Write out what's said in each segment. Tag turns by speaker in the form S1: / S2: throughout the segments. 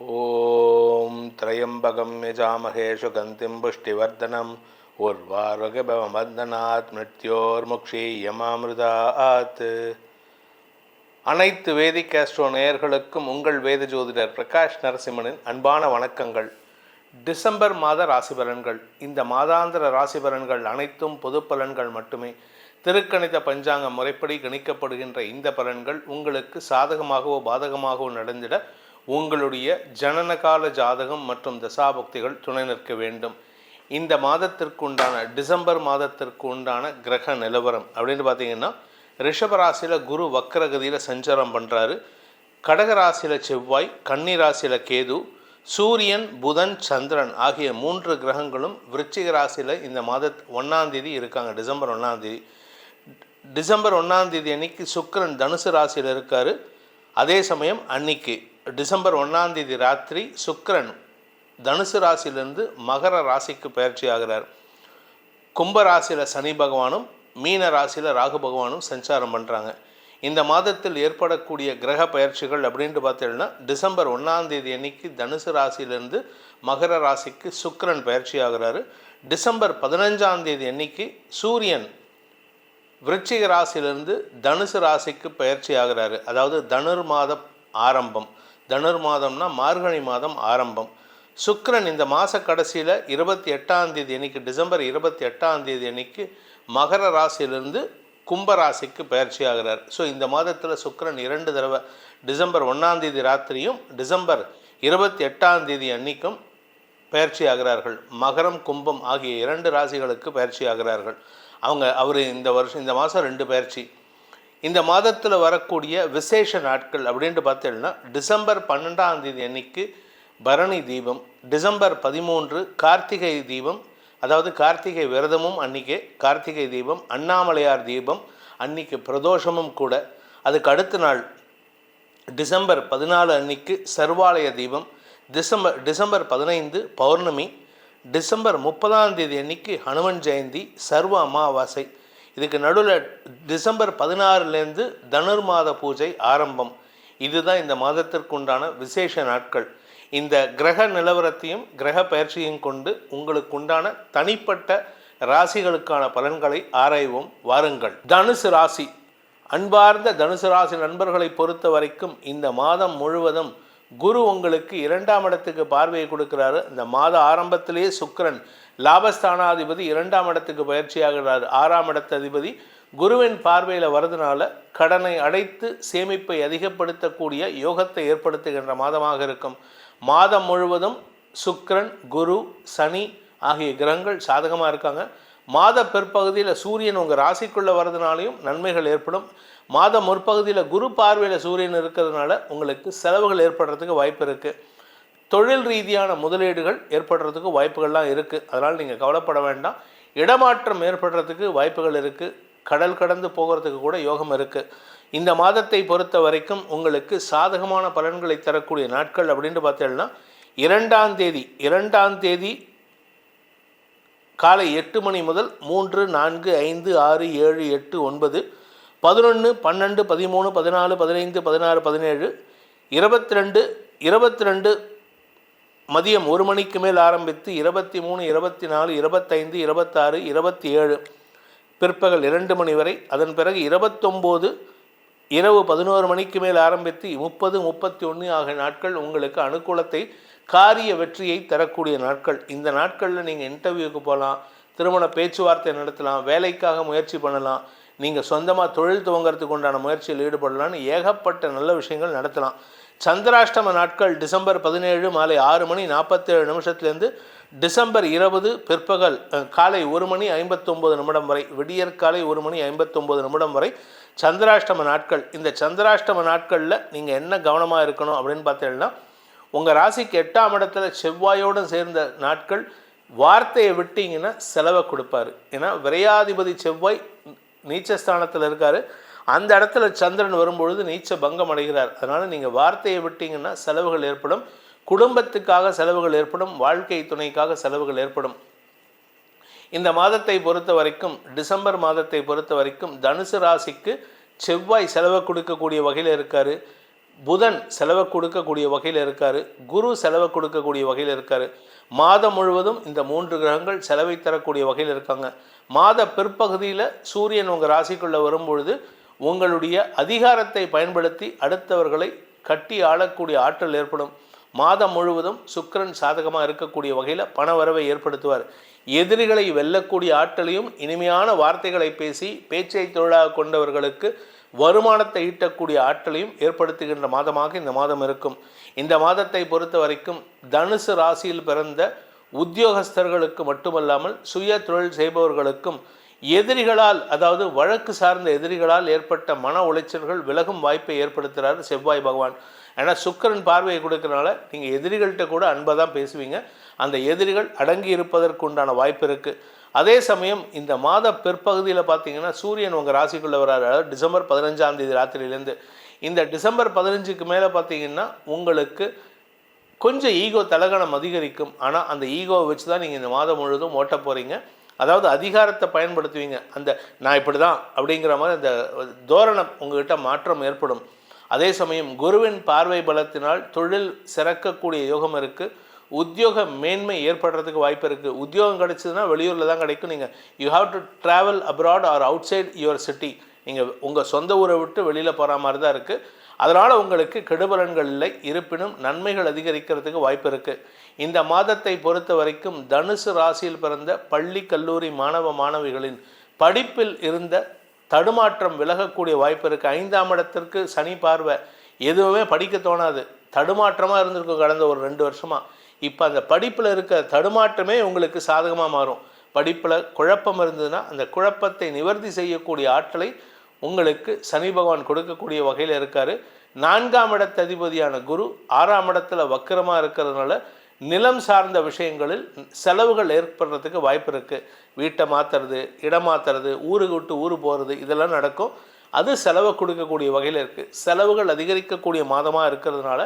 S1: ஓம் திரையம்பகம் யஜாமகே சுகந்திம் புஷ்டிவர்தனம் உர்வாரோகபவமர்தனாத் மிருத்யோர்முக்ஷி யமாமிருதாத். அனைத்து வேதி கேஸ்ட்ரோ நேயர்களுக்கும் உங்கள் வேத ஜோதிடர் பிரகாஷ் நரசிம்மனின் அன்பான வணக்கங்கள். டிசம்பர் மாத ராசி பலன்கள் இந்த மாதாந்திர ராசி பலன்கள் அனைத்தும் பொது பலன்கள் மட்டுமே. திருக்கணித பஞ்சாங்க முறைப்படி கணிக்கப்படுகின்ற இந்த பலன்கள் உங்களுக்கு சாதகமாகவோ பாதகமாகவோ நடந்திட உங்களுடைய ஜனனகால ஜாதகம் மற்றும் தசாபக்திகள் துணை நிற்க வேண்டும். இந்த மாதத்திற்கு உண்டான டிசம்பர் மாதத்திற்கு உண்டான கிரக நிலவரம் அப்படின்னு பார்த்தீங்கன்னா ரிஷபராசியில் குரு வக்கரகதியில் சஞ்சாரம் பண்ணுறாரு கடகராசியில் செவ்வாய் கன்னிராசியில் கேது சூரியன் புதன் சந்திரன் ஆகிய மூன்று கிரகங்களும் விருச்சிக ராசியில் இந்த மாத ஒன்றாந்தேதி இருக்காங்க டிசம்பர் ஒன்றாந்தேதி டிசம்பர் ஒன்றாந்தேதி அன்னைக்கு சுக்கிரன் தனுசு ராசியில் இருக்கார். அதே சமயம் அன்னைக்கு டிசம்பர் ஒன்றாந்தேதி ராத்திரி சுக்கரன் தனுசு ராசியிலிருந்து மகர ராசிக்கு பயிற்சி ஆகிறார். கும்ப ராசியில் சனி பகவானும் மீன ராசியில் ராகு பகவானும் சஞ்சாரம் பண்ணுறாங்க இந்த மாதத்தில் ஏற்படக்கூடிய கிரக பயிற்சிகள் அப்படின்ட்டு பார்த்தீங்கன்னா டிசம்பர் ஒன்றாம் தேதி அன்னைக்கு தனுசு ராசியிலிருந்து மகர ராசிக்கு சுக்கரன் பயிற்சி ஆகிறாரு. டிசம்பர் பதினஞ்சாம் தேதி அன்னைக்கு சூரியன் விருச்சிக ராசியிலிருந்து தனுசு ராசிக்கு பயிற்சி ஆகிறாரு. அதாவது தனுர் மாதம் ஆரம்பம். தனுர் மாதம்னா மார்கழி மாதம் ஆரம்பம். சுக்கரன் இந்த மாத கடைசியில் இருபத்தி எட்டாம் தேதி அன்னைக்கு டிசம்பர் இருபத்தி எட்டாம் தேதி அன்னைக்கு மகர ராசியிலிருந்து கும்பராசிக்கு பயிற்சி ஆகிறார். ஸோ இந்த மாதத்தில் சுக்கரன் இரண்டு தடவை டிசம்பர் ஒன்றாம் தேதி ராத்திரியும் டிசம்பர் இருபத்தி எட்டாம் தேதி அன்னைக்கும் பயிற்சி ஆகிறார்கள். மகரம் கும்பம் ஆகிய இரண்டு ராசிகளுக்கு பயிற்சி ஆகிறார்கள். அவங்க அவர் இந்த வருஷம் இந்த மாதம் ரெண்டு பயிற்சி. இந்த மாதத்தில் வரக்கூடிய விசேஷ நாட்கள் அப்படின்ட்டு பார்த்தீங்கன்னா டிசம்பர் பன்னெண்டாம் தேதி அன்னைக்கு பரணி தீபம் டிசம்பர் பதிமூன்று கார்த்திகை தீபம் அதாவது கார்த்திகை விரதமும் அன்னைக்கு கார்த்திகை தீபம் அண்ணாமலையார் தீபம் அன்னைக்கு பிரதோஷமும் கூட. அதுக்கு அடுத்த நாள் டிசம்பர் பதினாலு அன்னைக்கு சர்வாலய தீபம் டிசம்பர் டிசம்பர் பதினைந்து பௌர்ணமி டிசம்பர் முப்பதாம் தேதி அன்னைக்கு ஹனுமன் ஜெயந்தி சர்வ அமாவாசை இதுக்கு நடுவில் டிசம்பர் பதினாறுலேருந்து தனுர் மாத பூஜை ஆரம்பம். இதுதான் இந்த மாதத்திற்குண்டான விசேஷ நாட்கள். இந்த கிரக நிலவரத்தையும் கிரக பயிற்சியும் கொண்டு உங்களுக்கு உண்டான தனிப்பட்ட ராசிகளுக்கான பலன்களை ஆராய்வோம். வாருங்கள். தனுசு ராசி. அன்பார்ந்த தனுசு ராசி நண்பர்களை பொறுத்த வரைக்கும் இந்த மாதம் முழுவதும் குரு உங்களுக்கு இரண்டாம் இடத்துக்கு பார்வையை கொடுக்கிறாரு. இந்த மாத ஆரம்பத்திலேயே சுக்கரன் லாபஸ்தானாதிபதி இரண்டாம் இடத்துக்கு பயிற்சியாகிறார் ஆறாம் இடத்த அதிபதி குருவின் பார்வையில் வரதுனால கடனை அடைத்து சேமிப்பை அதிகப்படுத்தக்கூடிய யோகத்தை ஏற்படுத்துகின்ற மாதமாக இருக்கும். மாதம் முழுவதும் சுக்கரன் குரு சனி ஆகிய கிரகங்கள் சாதகமாக இருக்காங்க. மாத பிற்பகுதியில் சூரியன் உங்கள் ராசிக்குள்ளே வர்றதுனாலையும் நன்மைகள் ஏற்படும். மாத முற்பகுதியில் குரு பார்வையில் சூரியன் இருக்கிறதுனால உங்களுக்கு செலவுகள் ஏற்படுறதுக்கு வாய்ப்பு இருக்குது தொழில் ரீதியான முதலீடுகள் ஏற்படுறதுக்கு வாய்ப்புகள்லாம் இருக்குது அதனால் நீங்கள் கவலைப்பட வேண்டாம். இடமாற்றம் ஏற்படுறதுக்கு வாய்ப்புகள் இருக்குது கடல் கடந்து போகிறதுக்கு கூட யோகம் இருக்குது இந்த மாதத்தை பொறுத்த வரைக்கும் உங்களுக்கு சாதகமான பலன்களை தரக்கூடிய நாட்கள் அப்படின்ட்டு பார்த்தீங்கன்னா இரண்டாம் தேதி இரண்டாம் தேதி காலை எட்டு மணி முதல் மூன்று நான்கு ஐந்து ஆறு ஏழு எட்டு ஒன்பது பதினொன்று பன்னெண்டு பதிமூணு பதினாலு பதினைந்து பதினாறு பதினேழு இருபத்தி ரெண்டு இருபத்தி ரெண்டு மதியம் ஒரு மணிக்கு மேல் ஆரம்பித்து இருபத்தி மூணு இருபத்தி நாலு இருபத்தைந்து இருபத்தாறு இருபத்தி ஏழு பிற்பகல் இரண்டு மணி வரை. அதன் பிறகு இருபத்தொம்போது இரவு பதினோரு மணிக்கு மேல் ஆரம்பித்து முப்பது முப்பத்தி ஒன்று ஆகிய நாட்கள் உங்களுக்கு அனுகூலத்தை காரிய வெற்றியை தரக்கூடிய நாட்கள். இந்த நாட்களில் நீங்கள் இன்டர்வியூக்கு போகலாம் திருமண பேச்சுவார்த்தை நடத்தலாம் வேலைக்காக முயற்சி பண்ணலாம் நீங்கள் சொந்தமாக தொழில் துவங்கிறதுக்கு உண்டான முயற்சியில் ஈடுபடலாம்னு ஏகப்பட்ட நல்ல விஷயங்கள் நடத்தலாம். சந்திராஷ்டம நாட்கள் டிசம்பர் பதினேழு மாலை ஆறு மணி நாற்பத்தேழு நிமிஷத்துலேருந்து டிசம்பர் இருபது பிற்பகல் காலை ஒரு மணி ஐம்பத்தொம்போது நிமிடம் வரை விடியற்காலை ஒரு மணி ஐம்பத்தொம்போது நிமிடம் வரை சந்திராஷ்டம நாட்கள். இந்த சந்திராஷ்டம நாட்களில் நீங்கள் என்ன கவனமாக இருக்கணும் அப்படின்னு பார்த்தீங்கன்னா உங்கள் ராசிக்கு எட்டாம் இடத்துல செவ்வாயோடு சேர்ந்த நாட்கள் வார்த்தையை விட்டீங்கன்னா செலவை கொடுப்பாரு. ஏன்னா விரையாதிபதி செவ்வாய் நீச்சஸ்தானத்தில் இருக்கார். அந்த இடத்துல சந்திரன் வரும்பொழுது நீச்ச பங்கம் அடைகிறார். அதனால் நீங்கள் வார்த்தையை விட்டீங்கன்னா செலவுகள் ஏற்படும். குடும்பத்துக்காக செலவுகள் ஏற்படும் வாழ்க்கை துணைக்காக செலவுகள் ஏற்படும். இந்த மாதத்தை பொறுத்த வரைக்கும் டிசம்பர் மாதத்தை பொறுத்த வரைக்கும் தனுசு ராசிக்கு செவ்வாய் செலவை கொடுக்கக்கூடிய வகையில் இருக்கார். புதன் செலவை கொடுக்கக்கூடிய வகையில் இருக்கார். குரு செலவை கொடுக்கக்கூடிய வகையில் இருக்கார். மாதம் முழுவதும் இந்த மூன்று கிரகங்கள் செலவை தரக்கூடிய வகையில் இருக்காங்க. மாத பிற்பகுதியில் சூரியன் உங்கள் ராசிக்குள்ளே வரும்பொழுது உங்களுடைய அதிகாரத்தை பயன்படுத்தி அடுத்தவர்களை கட்டி ஆளக்கூடிய ஆற்றல் ஏற்படும். மாதம் முழுவதும் சுக்கரன் சாதகமாக இருக்கக்கூடிய வகையில் பண வரவை ஏற்படுத்துவார். எதிரிகளை வெல்லக்கூடிய ஆற்றலையும் இனிமையான வார்த்தைகளை பேசி பேச்சை தொழிலாக கொண்டவர்களுக்கு வருமானத்தை ஈட்டக்கூடிய ஆற்றலையும் ஏற்படுத்துகின்ற மாதமாக இந்த மாதம் இருக்கும். இந்த மாதத்தை பொறுத்த வரைக்கும் தனுசு ராசியில் பிறந்த உத்தியோகஸ்தர்களுக்கு மட்டுமல்லாமல் சுய தொழில் செய்பவர்களுக்கும் எதிரிகளால் அதாவது வழக்கு சார்ந்த எதிரிகளால் ஏற்பட்ட மன உளைச்சல்கள் விலகும் வாய்ப்பை ஏற்படுத்துகிறார் செவ்வாய் பகவான். ஏன்னா சுக்கிரன் பார்வையை கொடுக்கறனால நீங்கள் எதிரிகள்கிட்ட கூட அன்பை தான் பேசுவீங்க. அந்த எதிரிகள் அடங்கி இருப்பதற்கு உண்டான வாய்ப்பு இருக்குது அதே சமயம் இந்த மாத பிற்பகுதியில் பார்த்தீங்கன்னா சூரியன் உங்கள் ராசிக்குள்ளே வராரு அதாவது டிசம்பர் பதினஞ்சாம் தேதி ராத்திரியிலேருந்து. இந்த டிசம்பர் பதினஞ்சுக்கு மேலே பார்த்தீங்கன்னா உங்களுக்கு கொஞ்சம் ஈகோ தலகணம் அதிகரிக்கும். ஆனால் அந்த ஈகோவை வச்சு தான் நீங்கள் இந்த மாதம் முழுவதும் ஓட்ட போகிறீங்க அதாவது அதிகாரத்தை பயன்படுத்துவீங்க. அந்த நான் இப்படி தான் அப்படிங்கிற மாதிரி அந்த தோரணம் உங்ககிட்ட மாற்றம் ஏற்படும். அதே சமயம் குருவின் பார்வை பலத்தினால் தொழில் சிறக்கக்கூடிய யோகம் இருக்குது உத்தியோக மேன்மை ஏற்படுறதுக்கு வாய்ப்பு இருக்குது உத்தியோகம் கிடைச்சதுன்னா வெளியூரில் தான் கிடைக்கும். நீங்கள் you have to travel abroad or outside your city நீங்கள் உங்கள் சொந்த ஊரை விட்டு வெளியில் போகிற மாதிரி தான் இருக்குது அதனால் உங்களுக்கு கெடுபலன்கள் இல்லை. இருப்பினும் நன்மைகள் அதிகரிக்கிறதுக்கு வாய்ப்பு இருக்குது இந்த மாதத்தை பொறுத்த வரைக்கும் தனுசு ராசியில் பிறந்த பள்ளி கல்லூரி மாணவ மாணவிகளின் படிப்பில் இருந்த தடுமாற்றம் விலகக்கூடிய வாய்ப்பு இருக்குது ஐந்தாம் இடத்திற்கு சனி பார்வை எதுவுமே படிக்க தோணாது. தடுமாற்றமாக இருந்திருக்கும் கடந்த ஒரு ரெண்டு வருஷமாக இப்போ அந்த படிப்பில் இருக்க தடுமாற்றமே உங்களுக்கு சாதகமாக மாறும். படிப்பில் குழப்பம் இருந்ததுன்னா அந்த குழப்பத்தை நிவர்த்தி செய்யக்கூடிய ஆற்றலை உங்களுக்கு சனி பகவான் கொடுக்கக்கூடிய வகையில் இருக்கார். நான்காம் இடத்த அதிபதியான குரு ஆறாம் இடத்துல வக்கரமாக இருக்கிறதுனால நிலம் சார்ந்த விஷயங்களில் செலவுகள் ஏற்படுறதுக்கு வாய்ப்பு இருக்குது வீட்டை மாற்றுறது இடம் மாற்றுறது ஊருக்கு விட்டு ஊர் போகிறது இதெல்லாம் நடக்கும். அது செலவை கொடுக்கக்கூடிய வகையில் இருக்குது செலவுகள் அதிகரிக்கக்கூடிய மாதமாக இருக்கிறதுனால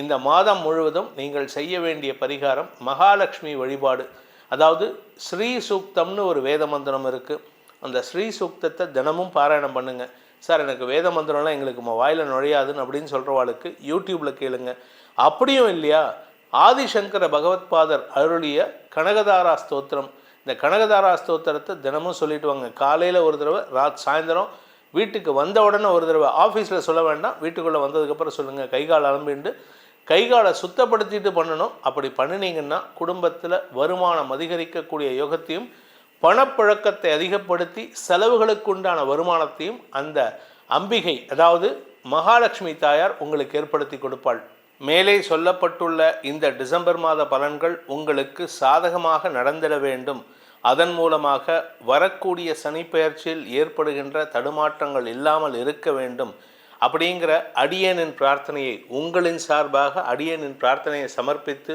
S1: இந்த மாதம் முழுவதும் நீங்கள் செய்ய வேண்டிய பரிகாரம் மகாலட்சுமி வழிபாடு. அதாவது ஸ்ரீ சூக்தம்னு ஒரு வேத மந்திரம் இருக்குது அந்த ஸ்ரீ சூக்தத்தை தினமும் பாராயணம் பண்ணுங்கள் சார் எனக்கு வேத மந்திரம்லாம் எங்களுக்கு ம- வாயில் நுழையாதுன்னு அப்படின்னு சொல்கிறவாளுக்கு யூடியூப்பில் கேளுங்க. அப்படியும் இல்லையா? ஆதிசங்கர பகவத்பாதர் அருளிய கனகதாரா ஸ்தோத்திரம். இந்த கனகதாரா ஸ்தோத்திரத்தை தினமும் சொல்லிட்டு வாங்க. காலையில் ஒரு தடவை ராத் சாயந்தரம் வீட்டுக்கு வந்த உடனே ஒரு தடவை. ஆஃபீஸில் சொல்ல வேண்டாம். வீட்டுக்குள்ளே வந்ததுக்கப்புறம் சொல்லுங்கள் கை கால் அலம்பிண்டு. கை காலை சுத்தப்படுத்திட்டு பண்ணணும். அப்படி பண்ணினீங்கன்னா குடும்பத்தில் வருமானம் அதிகரிக்கக்கூடிய யோகத்தையும் பணப்புழக்கத்தை அதிகப்படுத்தி செலவுகளுக்குண்டான வருமானத்தையும் அந்த அம்பிகை அதாவது மகாலட்சுமி தாயார் உங்களுக்கு ஏற்படுத்தி கொடுப்பாள். மேலே சொல்லப்பட்டுள்ள இந்த டிசம்பர் மாத பலன்கள் உங்களுக்கு சாதகமாக நடந்திட வேண்டும். அதன் மூலமாக வரக்கூடிய சனிப்பெயர்ச்சியில் ஏற்படுகின்ற தடுமாற்றங்கள் இல்லாமல் இருக்க வேண்டும். அப்படிங்கிற அடியனின் பிரார்த்தனையை உங்களின் சார்பாக அடியனின் பிரார்த்தனையை சமர்ப்பித்து